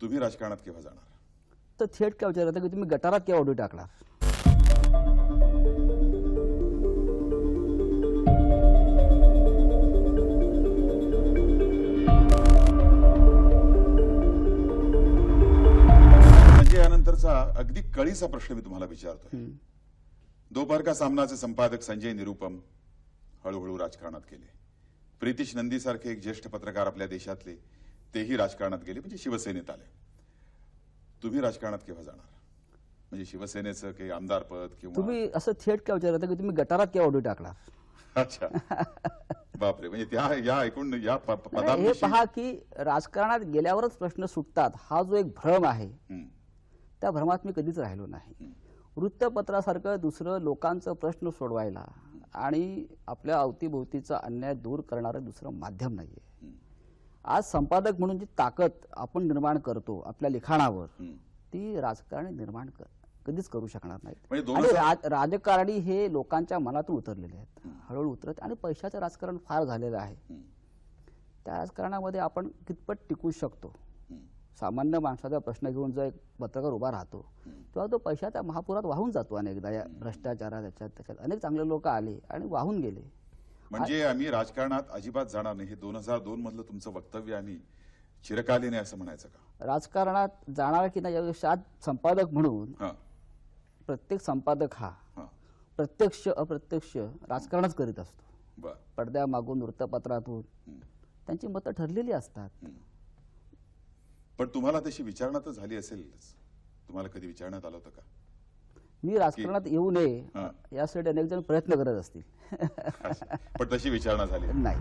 तुम्ही राजकारणात केव्हा जाणार? तर थेट काय विचार की तुम्ही गटारात केव्हा ऑडिओ टाकणार? म्हणजे यानंतरचा अगदी कळीचा प्रश्न मी तुम्हाला विचारतोय. दोपहर का सामनाचे संपादक संजय निरुपम हळूहळू राजकारणात गेले? प्रितिश नंदी सारखे एक ज्येष्ठ पत्रकार आपल्या देशातले तेही राजकारणात गेले म्हणजे शिवसेनेत आले. तुम्ही राजकारणात केव्हा जाणार? म्हणजे शिवसेनेचं काही आमदार पद किंवा तुम्ही असं थेट काय विचार की तुम्ही गटारात केव्हा ऑडिओ टाकणार? अच्छा. बापरे म्हणजे त्या या ऐकून या प- प- नाही, हे पहा की राजकारणात गेल्यावरच प्रश्न सुटतात. हा जो एक भ्रम आहे त्या भ्रमात मी कधीच राहिलो नाही. वृत्तपत्रासारखं दुसरं लोकांचं प्रश्न सोडवायला आणि आपल्या अवतीभोवतीचा अन्याय दूर करणारं दुसरं माध्यम नाहीये. आज संपादक म्हणून जी ताकद आपण निर्माण करतो आपल्या लिखाणावर. ती राजकारणी निर्माण कर- कधीच करू शकणार म्हणजे नाहीत आणि राज- राजकारणी हे लोकांच्या मनातून उतरलेले आहेत. हळूहळू उतरत आणि पैशाचं राजकारण फार झालेलं आहे. त्या राजकारणामध्ये आपण कितपत टिकू शकतो. सामान्य माणसाचा प्रश्न घेऊन जो एक पत्रकार उभा राहतो तेव्हा तो पैशाच्या महापुरात वाहून जातो अनेकदा या भ्रष्टाचारात त्याच्यात त्याच्यात. अनेक चांगले लोक आले आणि वाहून गेले. म्हणजे आम्ही राजकारणात अजिबात जाणार नाही. हे दोन हजार दोन मधलं तुमचं वक्तव्य आम्ही चिरकालीन आहे असं म्हणायचं का? राजकारणात जाणार की नाही यापेक्षा आज संपादक म्हणून प्रत्येक संपादक हा प्रत्यक्ष अप्रत्यक्ष राजकारणच करीत असतो. बर. पडद्यामागून वृत्तपत्रातून. त्यांची मतं ठरलेली असतात. पण तुम्हाला तशी विचारणा तर झाली असेलच. तुम्हाला कधी विचारण्यात आलं होतं का? मी राजकारणात येऊ नये. यासाठी अनेक जण प्रयत्न करत असतील. पण तशी विचारणा झाली नाही